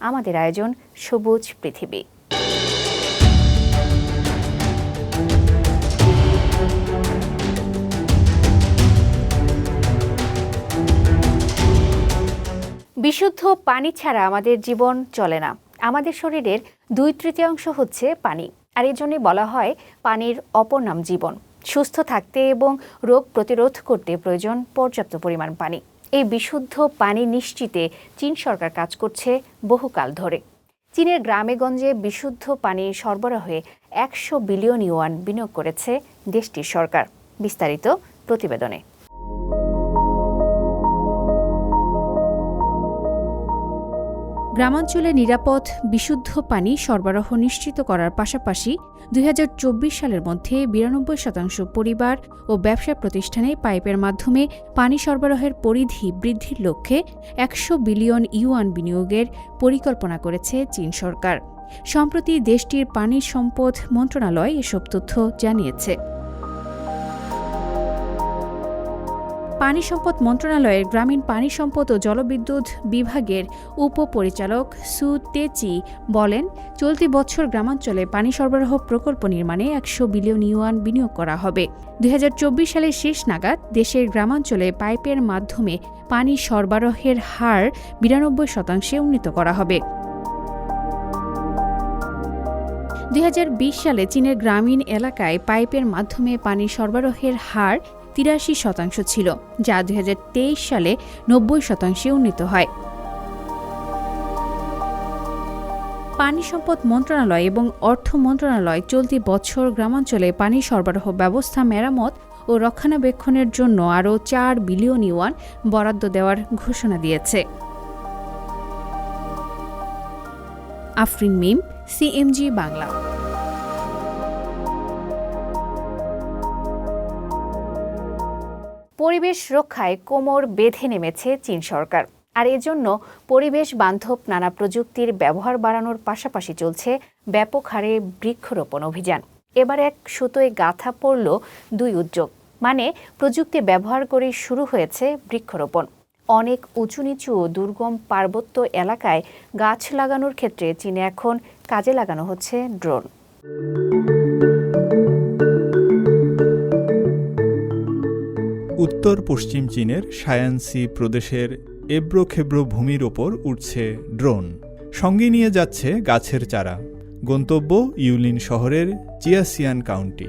আমাদের আয়োজন সবুজ পৃথিবী। বিশুদ্ধ পানি ছাড়া আমাদের জীবন চলে না। আমাদের শরীরের দুই তৃতীয়াংশ হচ্ছে পানি। আর এই জন্যই বলা হয় পানির অপর নাম জীবন। সুস্থ থাকতে এবং রোগ প্রতিরোধ করতে প্রয়োজন পর্যাপ্ত পরিমাণ পানি। এই বিশুদ্ধ পানি নিশ্চিতে চীন সরকার কাজ করছে বহুকাল ধরে। চীনের গ্রামেগঞ্জে বিশুদ্ধ পানি সরবরাহে একশো বিলিয়ন ইউয়ান বিনিয়োগ করেছে দেশটির সরকার। বিস্তারিত প্রতিবেদনে। গ্রামাঞ্চলে নিরাপদ, বিশুদ্ধ পানি সরবরাহ নিশ্চিত করার পাশাপাশি দুই হাজার চব্বিশ সালের মধ্যে বিরানব্বই শতাংশ পরিবার ও ব্যবসা প্রতিষ্ঠানে পাইপের মাধ্যমে পানি সরবরাহের পরিধি বৃদ্ধির লক্ষ্যে একশো বিলিয়ন ইউয়ান বিনিয়োগের পরিকল্পনা করেছে চীন সরকার। সম্প্রতি দেশটির পানি সম্পদ মন্ত্রণালয় এসব তথ্য জানিয়েছে। পানি সম্পদ মন্ত্রণালয়ের গ্রামীণ পানি সম্পদ ও জলবিদ্যুৎ বিভাগের উপপরিচালক সু তেচি বলেন, চলতি বছর গ্রামাঞ্চলে পানি সরবরাহ প্রকল্প নির্মাণে একশো বিলিয়ন ইউয়ান বিনিয়োগ করা হবে। দু হাজার চব্বিশ সালের শেষ নাগাদ দেশের গ্রামাঞ্চলে পাইপের মাধ্যমে পানি সরবরাহের হার বিরানব্বই শতাংশে উন্নীত করা হবে। দুই হাজার বিশ সালে চীনের গ্রামীণ এলাকায় পাইপের মাধ্যমে পানি সরবরাহের হার তিরাশি শতাংশ ছিল, যা দুই হাজার তেইশ সালে নব্বই শতাংশে উন্নীত হয়। পানি সম্পদ মন্ত্রণালয় এবং অর্থ মন্ত্রণালয় চলতি বছর গ্রামাঞ্চলে পানি সরবরাহ ব্যবস্থা, মেরামত ও রক্ষণাবেক্ষণের জন্য আরও চার বিলিয়ন ইউয়ান বরাদ্দ দেওয়ার ঘোষণা দিয়েছে। আফরিন মিম, সিএমজি বাংলা। পরিবেশ রক্ষায় কোমর বেঁধে নেমেছে চীন সরকার। আর এজন্য পরিবেশ বান্ধব নানা প্রযুক্তির ব্যবহার বাড়ানোর পাশাপাশি চলছে ব্যাপক হারে বৃক্ষরোপণ অভিযান। এবার এক সুতোয় গাথা পড়ল দুই উদ্যোগ মানে প্রযুক্তি ব্যবহার করে শুরু হয়েছে বৃক্ষরোপণ। অনেক উঁচু নিচু ও দুর্গম পার্বত্য এলাকায় গাছ লাগানোর ক্ষেত্রে চীনে এখন কাজে লাগানো হচ্ছে ড্রোন। উত্তর পশ্চিম চীনের সায়ানসি প্রদেশের এব্রোখেব্রো ভূমির ওপর উঠছে ড্রোন। সঙ্গে নিয়ে যাচ্ছে গাছের চারা। গন্তব্য ইউলিন শহরের চিয়াসিয়ান কাউন্টি।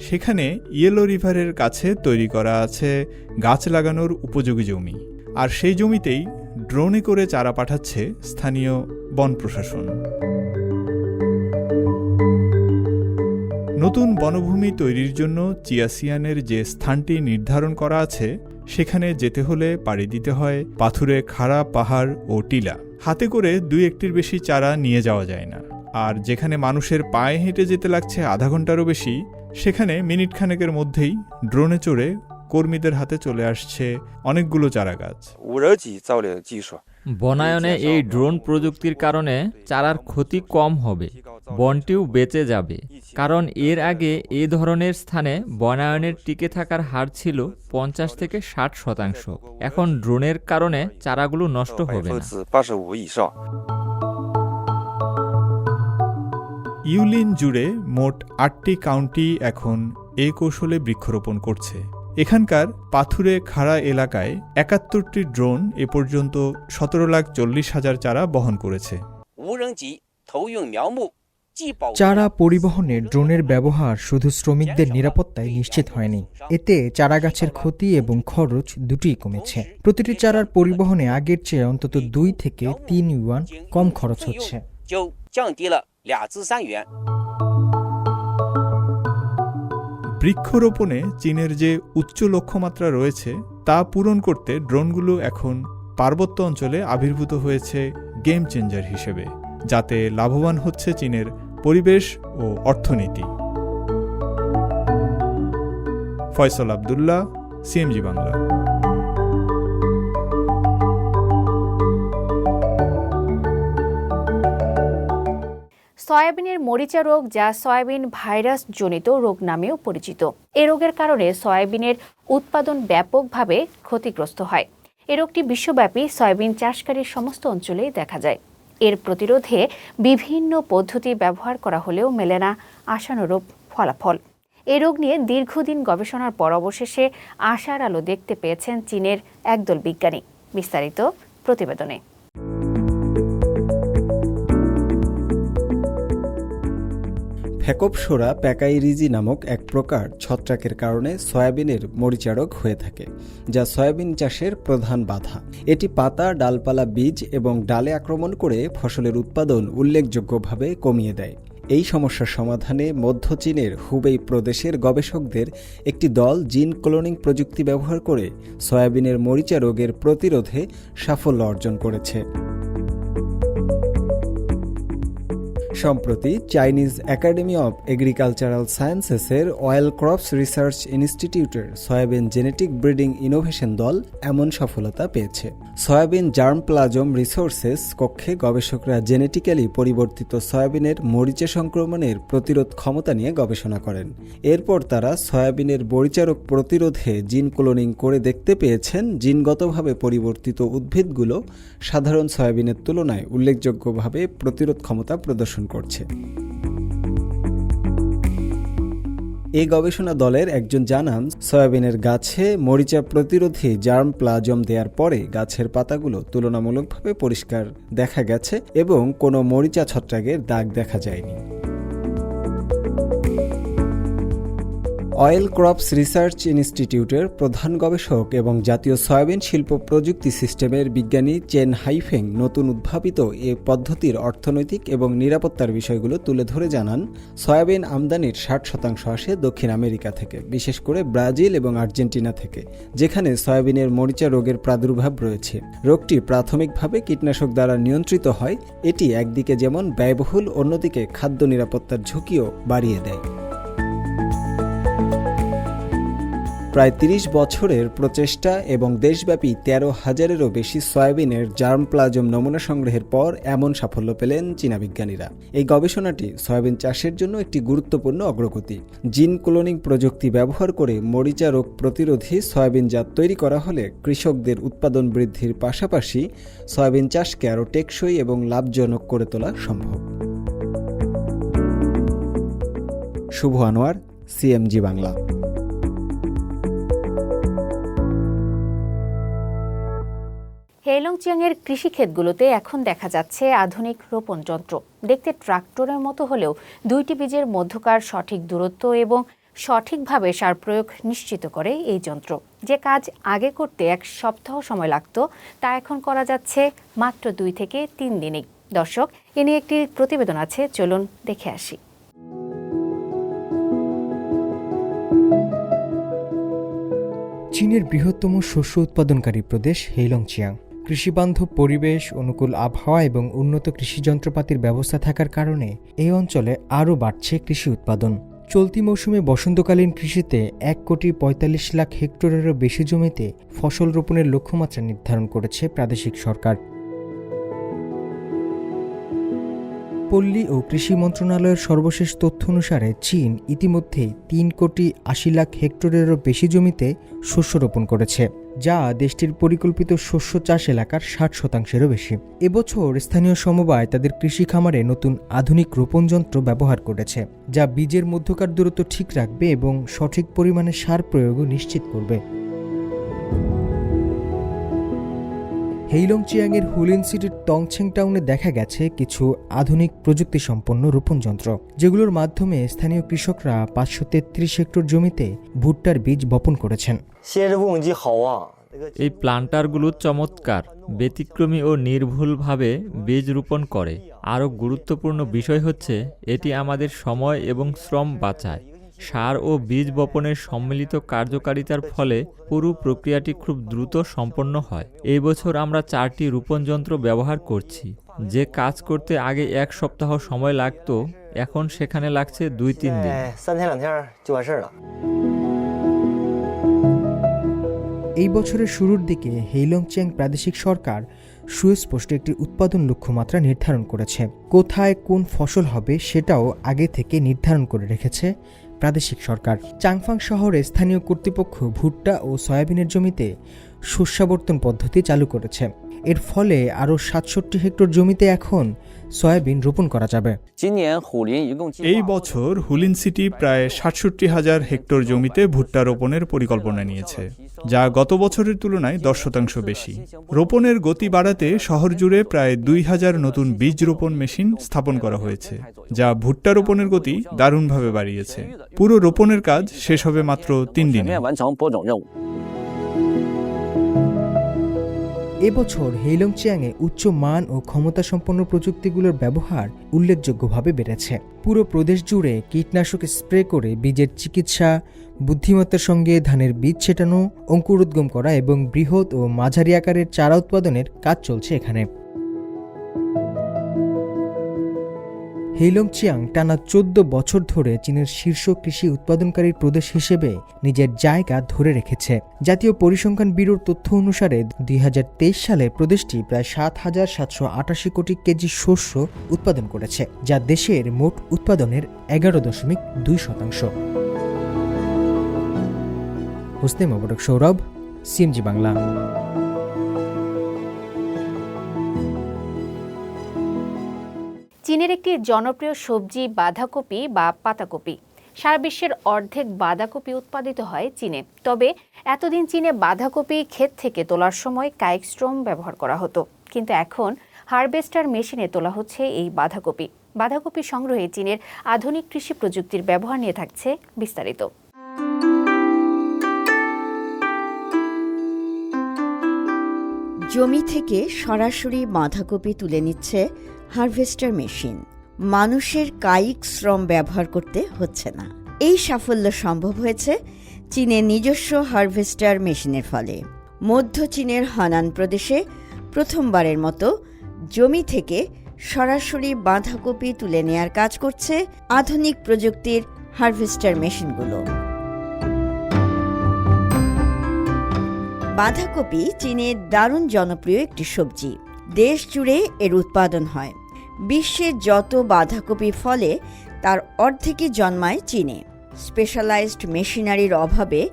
সেখানে ইয়েলো রিভারের কাছে তৈরি করা আছে গাছ লাগানোর উপযোগী জমি। আর সেই জমিতেই ড্রোনে করে চারা পাঠাচ্ছে স্থানীয় বন প্রশাসন। নতুন বনভূমি তৈরির জন্য চিয়াসিয়ানের যে স্থানটি নির্ধারণ করা আছে, সেখানে যেতে হলে পাড়ি দিতে হয় পাথুরে খাড়া পাহাড় ও টিলা। হাতে করে দুই একটির বেশি চারা নিয়ে যাওয়া যায় না। আর যেখানে মানুষের পায়ে হেঁটে যেতে লাগছে আধা ঘন্টারও বেশি, সেখানে মিনিট খানেকের মধ্যেই ড্রোনে চড়ে কর্মীদের হাতে চলে আসছে অনেকগুলো চারা গাছ বনায়নে এই ড্রোন প্রযুক্তির কারণে চারার ক্ষতি কম হবে, বনটিও বেঁচে যাবে। কারণ এর আগে এ ধরনের স্থানে বনায়নের টিকে থাকার হার ছিল পঞ্চাশ থেকে ষাট শতাংশ। এখন ড্রোনের কারণে চারাগুলো নষ্ট হবে ইউলিন জুড়ে মোট আটটি কাউন্টি এখন এ কৌশলে বৃক্ষরোপণ করছে। এখানকার পাথুরে খাড়া এলাকায় একাত্তরটি ড্রোন এ পর্যন্ত সতেরো লাখ চল্লিশ হাজার চারা বহন করেছে। চারা পরিবহনে ড্রোনের ব্যবহার শুধু শ্রমিকদের নিরাপত্তায় নিশ্চিত হয়নি। এতে চারা গাছের ক্ষতি এবং খরচ দুটিই কমেছে। প্রতিটি চারার পরিবহনে আগের চেয়ে অন্তত দুই থেকে তিন ইউয়ান কম খরচ হচ্ছে। বৃক্ষরোপণে চীনের যে উচ্চ লক্ষ্যমাত্রা রয়েছে, তা পূরণ করতে ড্রোনগুলো এখন পার্বত্য অঞ্চলে আবির্ভূত হয়েছে গেম চেঞ্জার হিসেবে, যাতে লাভবান হচ্ছে চীনের পরিবেশ ও অর্থনীতি। ফয়সল আবদুল্লাহ, সিএমজি বাংলা। সয়াবিনের মরিচা রোগ যা সয়াবিন ভাইরাস জনিত রোগ নামেও পরিচিত। এ রোগের কারণে সয়াবিনের উৎপাদন ব্যাপকভাবে ক্ষতিগ্রস্ত হয়। এ রোগটি বিশ্বব্যাপী সয়াবিন চাষকারীর সমস্ত অঞ্চলেই দেখা যায়। এর প্রতিরোধে বিভিন্ন পদ্ধতি ব্যবহার করা হলেও মেলে না আশানুরূপ ফলাফল। এই রোগ নিয়ে দীর্ঘদিন গবেষণার পর অবশেষে আশার আলো দেখতে পেয়েছেন চীনের একদল বিজ্ঞানী। বিস্তারিত প্রতিবেদনে। ফ্যাকপসোরা প্যাকাইরিজি নামক এক প্রকার ছত্রাকের কারণে সয়াবিনের মরিচারক হয়ে থাকে, যা সয়াবিন চাষের প্রধান বাধা। এটি পাতা, ডালপালা, বীজ এবং ডালে আক্রমণ করে ফসলের উৎপাদন উল্লেখযোগ্যভাবে কমিয়ে দেয়। এই সমস্যার সমাধানে মধ্য চীনের হুবেই প্রদেশের গবেষকদের একটি দল জিন ক্লোনিং প্রযুক্তি ব্যবহার করে সয়াবিনের মরিচা রোগের প্রতিরোধে সাফল্য অর্জন করেছে। সম্প্রতি চাইনিজ একাডেমি অব এগ্রিকালচারাল সায়েন্সেসের অয়েল ক্রপস রিসার্চ ইনস্টিটিউটের সয়াবিন জেনেটিক ব্রিডিং ইনোভেশন দল এমন সফলতা পেয়েছে। সয়াবিন জার্ম প্লাজম রিসোর্সেস কক্ষে গবেষকরা জেনেটিক্যালি পরিবর্তিত সয়াবিনের মরিচা সংক্রমণের প্রতিরোধ ক্ষমতা নিয়ে গবেষণা করেন। এরপর তারা সয়াবিনের মরিচারক প্রতিরোধে জিন ক্লোনিং করে দেখতে পেয়েছেন জিনগতভাবে পরিবর্তিত উদ্ভিদগুলো সাধারণ সয়াবিনের তুলনায় উল্লেখযোগ্যভাবে প্রতিরোধ ক্ষমতা প্রদর্শন করছে। এই গবেষণা দলের একজন জানান, সয়াবিনের গাছে মরিচা প্রতিরোধী জার্ম প্লাজম দেওয়ার পরে গাছের পাতাগুলো তুলনামূলকভাবে পরিষ্কার দেখা গেছে এবং কোনো মরিচা ছত্রাকের দাগ দেখা যায়নি। অয়েল ক্রপস রিসার্চ ইনস্টিটিউটের প্রধান গবেষক এবং জাতীয় সয়াবিন শিল্প প্রযুক্তি সিস্টেমের বিজ্ঞানী চেন হাইফেং নতুন উদ্ভাবিত এ পদ্ধতির অর্থনৈতিক এবং নিরাপত্তার বিষয়গুলো তুলে ধরে জানান, সয়াবিন আমদানির ষাট শতাংশ আসে দক্ষিণ আমেরিকা থেকে, বিশেষ করে ব্রাজিল এবং আর্জেন্টিনা থেকে, যেখানে সয়াবিনের মরিচা রোগের প্রাদুর্ভাব রয়েছে। রোগটি প্রাথমিকভাবে কীটনাশক দ্বারা নিয়ন্ত্রিত হয়, এটি একদিকে যেমন ব্যয়বহুল, অন্যদিকে খাদ্য নিরাপত্তার ঝুঁকিও বাড়িয়ে দেয়। প্রায় তিরিশ বছরের প্রচেষ্টা এবং দেশব্যাপী তেরো হাজারেরও বেশি সয়াবিনের জার্ম প্লাজম নমুনা সংগ্রহের পর এমন সাফল্য পেলেন চীনা বিজ্ঞানীরা। এই গবেষণাটি সয়াবিন চাষের জন্য একটি গুরুত্বপূর্ণ অগ্রগতি। জিন ক্লোনিং প্রযুক্তি ব্যবহার করে মরিচা রোগ প্রতিরোধী সয়াবিন জাত তৈরি করা হলে কৃষকদের উৎপাদন বৃদ্ধির পাশাপাশি সয়াবিন চাষকে আরও টেকসই এবং লাভজনক করে তোলা সম্ভব। শুভ আনোয়ার, সিএমজি বাংলা। হেলংচিয়াংয়ের কৃষিক্ষেতগুলোতে এখন দেখা যাচ্ছে আধুনিক রোপণ যন্ত্র। দেখতে ট্রাক্টরের মতো হলেও দুইটি বীজের মধ্যকার সঠিক দূরত্ব এবং সঠিকভাবে সার প্রয়োগ নিশ্চিত করে এই যন্ত্র। যে কাজ আগে করতে এক সপ্তাহ সময় লাগত, তা এখন করা যাচ্ছে মাত্র দুই থেকে তিন দিনেই। দর্শক, এ নিয়ে একটি প্রতিবেদন আছে, চলুন দেখে আসি। চীনের বৃহত্তম শস্য উৎপাদনকারী প্রদেশ হেইলংচিয়াং কৃষিবান্ধব পরিবেশ, অনুকূল আবহাওয়া এবং উন্নত কৃষি যন্ত্রপাতির ব্যবস্থা থাকার কারণে এই অঞ্চলে আরও বাড়ছে কৃষি উৎপাদন। চলতি মৌসুমে বসন্তকালীন কৃষিতে এক কোটি পঁয়তাল্লিশ লাখ হেক্টরেরও বেশি জমিতে ফসল রোপণের লক্ষ্যমাত্রা নির্ধারণ করেছে প্রাদেশিক সরকার। পল্লী ও কৃষি মন্ত্রণালয়ের সর্বশেষ তথ্য অনুসারে চীন ইতিমধ্যেই তিন কোটি আশি লাখ হেক্টরেরও বেশি জমিতে শস্য রোপণ করেছে। যা দেশটির পরিকল্পিত শস্য চাষ এলাকার ষাট শতাংশেরও বেশি। এবছর স্থানীয় সমবায় তাদের কৃষি খামারে নতুন আধুনিক রোপণ যন্ত্র ব্যবহার করেছে, যা বীজের মধ্যকার দূরত্ব ঠিক রাখবে এবং সঠিক পরিমাণে সার প্রয়োগও নিশ্চিত করবে। হেইলং চিয়াংয়ের হুলিন সিটির টংছেং টাউনে দেখা গেছে কিছু আধুনিক প্রযুক্তি সম্পন্ন রোপণ যন্ত্র যেগুলোর মাধ্যমে স্থানীয় কৃষকরা পাঁচশো তেত্রিশ হেক্টর জমিতে ভুট্টার বীজ বপন করেছেন। এই প্লান্টারগুলো চমৎকার, ব্যতিক্রমী ও নির্ভুলভাবে বীজ রোপণ করে। আরও গুরুত্বপূর্ণ বিষয় হচ্ছে, এটি আমাদের সময় এবং শ্রম বাঁচায়। সার ও বীজ বপনের সম্মিলিত কার্যকারিতার ফলে পুরো প্রক্রিয়াটি খুব দ্রুত সম্পন্ন হয়। এই বছর আমরা চারটি রোপণ যন্ত্র ব্যবহার করছি। যে কাজ করতে আগে এক সপ্তাহ সময় লাগত এখন সেখানে লাগছে দুই তিন দিন। এই বছরের শুরুর দিকে হেইলংচ্যাং প্রাদেশিক সরকার সুস্পষ্ট একটি উৎপাদন লক্ষ্যমাত্রা নির্ধারণ করেছে। কোথায় কোন ফসল হবে সেটাও আগে থেকে নির্ধারণ করে রেখেছে প্রাদেশিক সরকার। চাংফাং শহরে স্থানীয় কর্তৃপক্ষ ভুট্টা ও সয়াবিনের জমিতে শস্যাবর্তন পদ্ধতি চালু করেছে। এর ফলে আরও সাতষট্টি হেক্টর জমিতে এখন সয়াবিন রোপণ করা যাবে। এই বছর হুলিন সিটি প্রায় সাতষট্টি হাজার হেক্টর জমিতে ভুট্টা রোপণের পরিকল্পনা নিয়েছে, যা গত বছরের তুলনায় দশ শতাংশ বেশি। রোপণের গতি বাড়াতে শহর জুড়ে প্রায় দুই হাজার নতুন বীজ রোপণ মেশিন স্থাপন করা হয়েছে, যা ভুট্টা রোপণের গতি দারুণভাবে বাড়িয়েছে। পুরো রোপণের কাজ শেষ হবে মাত্র তিন দিনে। এবছর হেইলং চিয়াংয়ে উচ্চ মান ও ক্ষমতাসম্পন্ন প্রযুক্তিগুলোর ব্যবহার উল্লেখযোগ্যভাবে বেড়েছে। পুরো প্রদেশ জুড়ে কীটনাশক স্প্রে করে বীজের চিকিৎসা, বুদ্ধিমত্তার সঙ্গে ধানের বীজ ছেটানো, অঙ্কুরোদ্গম করা এবং বৃহৎ ও মাঝারি আকারের চারা উৎপাদনের কাজ চলছে এখানে। হেইলংচিয়াং টানা চোদ্দ বছর ধরে চীনের শীর্ষ কৃষি উৎপাদনকারী প্রদেশ হিসেবে নিজের জায়গা ধরে রেখেছে। জাতীয় পরিসংখ্যান ব্যুরোর তথ্য অনুসারে দুই হাজার তেইশ সালে প্রদেশটি প্রায় সাত হাজার সাতশো আটাশি কোটি কেজি শস্য উৎপাদন করেছে, যা দেশের মোট উৎপাদনের এগারো দশমিক দুই শতাংশ। হোসনে মোবারক সৌরভ, সিএমজি বাংলা। চীনের একটি জনপ্রিয় সবজি বাঁধাকপি বা পাতাকপি। সারা বিশ্বের অর্ধেক বাঁধাকপি উৎপাদিত হয় চীনে। তবে এতদিন চীনে বাঁধাকপি ক্ষেত থেকে তোলার সময় কাইকস্ট্রোম ব্যবহার করা হতো। কিন্তু এখন হারভেস্টার মেশিনে তোলা হচ্ছে এই বাঁধাকপি। বাঁধাকপি সংগ্রহে চীনের আধুনিক কৃষি প্রযুক্তির ব্যবহার নিয়ে থাকছে বিস্তারিত। জমি থেকে সরাসরি বাঁধাকপি তুলে নিচ্ছে হারভেস্টার মেশিন মানুষের কায়িক শ্রম ব্যবহার করতে হচ্ছে না। এই সাফল্য সম্ভব হয়েছে চীনের নিজস্ব হারভেস্টার মেশিনের ফলে। মধ্য চীনের হানান প্রদেশে প্রথমবারের মতো জমি থেকে সরাসরি বাঁধাকপি তুলে নেয়ার কাজ করছে আধুনিক প্রযুক্তির হারভেস্টার মেশিনগুলো। বাঁধাকপি চীনের দারুণ জনপ্রিয় একটি সবজি। দেশ জুড়ে এর উৎপাদন হয়। বিশ্বের যত বাঁধাকপি ফলে, তার অর্ধেকই জন্মায় চীনে। স্পেশালাইজড মেশিনারির অভাবে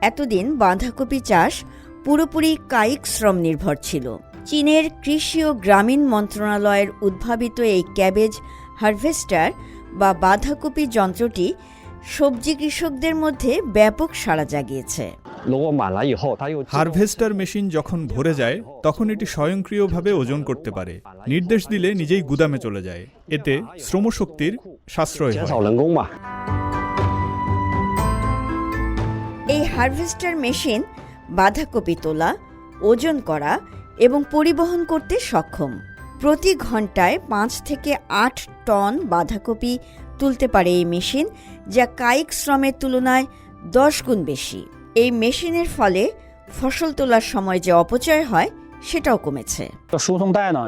এতদিন বাঁধাকপি চাষ পুরোপুরি কায়িক শ্রম নির্ভর ছিল। চীনের কৃষি ও গ্রামীণ মন্ত্রণালয়ের উদ্ভাবিত এই ক্যাবেজ হারভেস্টার বা বাঁধাকপি যন্ত্রটি সবজি কৃষকদের মধ্যে ব্যাপক সাড়া জাগিয়েছে। হারভেস্টার মেশিন যখন ভরে যায় তখন এটি স্বয়ংক্রিয়ভাবে ওজন করতে পারে নির্দেশ দিলে নিজেই গুদামে চলে যায় এতে শ্রমশক্তির সাশ্রয় এই হারভেস্টার মেশিন বাঁধাকপি তোলা ওজন করা এবং পরিবহন করতে সক্ষম প্রতি ঘন্টায় পাঁচ থেকে আট টন বাঁধাকপি তুলতে পারে এই মেশিন যা কায়িক শ্রমের তুলনায় দশ গুণ বেশি এই মেশিনের ফলে ফসল তোলার সময় যে অপচয় হয় সেটাও কমেছে।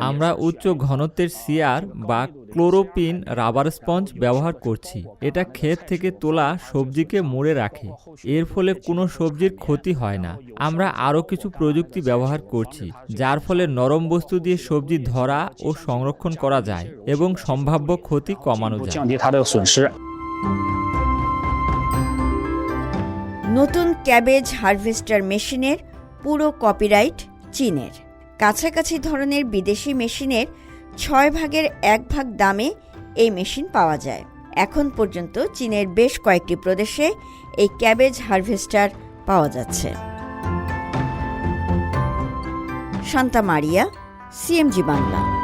আমরা উচ্চ ঘনত্বের সিয়ার বা ক্লোরোপিন রাবার স্পঞ্জ ব্যবহার করছি। এটা ক্ষেত থেকে তোলা সবজিকে মোড়ে রাখে। এর ফলে কোনো সবজির ক্ষতি হয় না। আমরা আরও কিছু প্রযুক্তি ব্যবহার করছি যার ফলে নরম বস্তু দিয়ে সবজি ধরা ও সংরক্ষণ করা যায় এবং সম্ভাব্য ক্ষতি কমানো যায়। নতুন ক্যাবেজ হারভেস্টার মেশিনের, পুরো কপিরাইট চীনের। কাছাকাছি ধরনের বিদেশি মেশিনের ছয় ভাগের এক ভাগ দামে এই মেশিন পাওয়া যায়। এখন পর্যন্ত চীনের বেশ কয়েকটি প্রদেশে এই ক্যাবেজ হারভেস্টার পাওয়া যাচ্ছে। শান্তা মারিয়া সিএমজি বাংলা।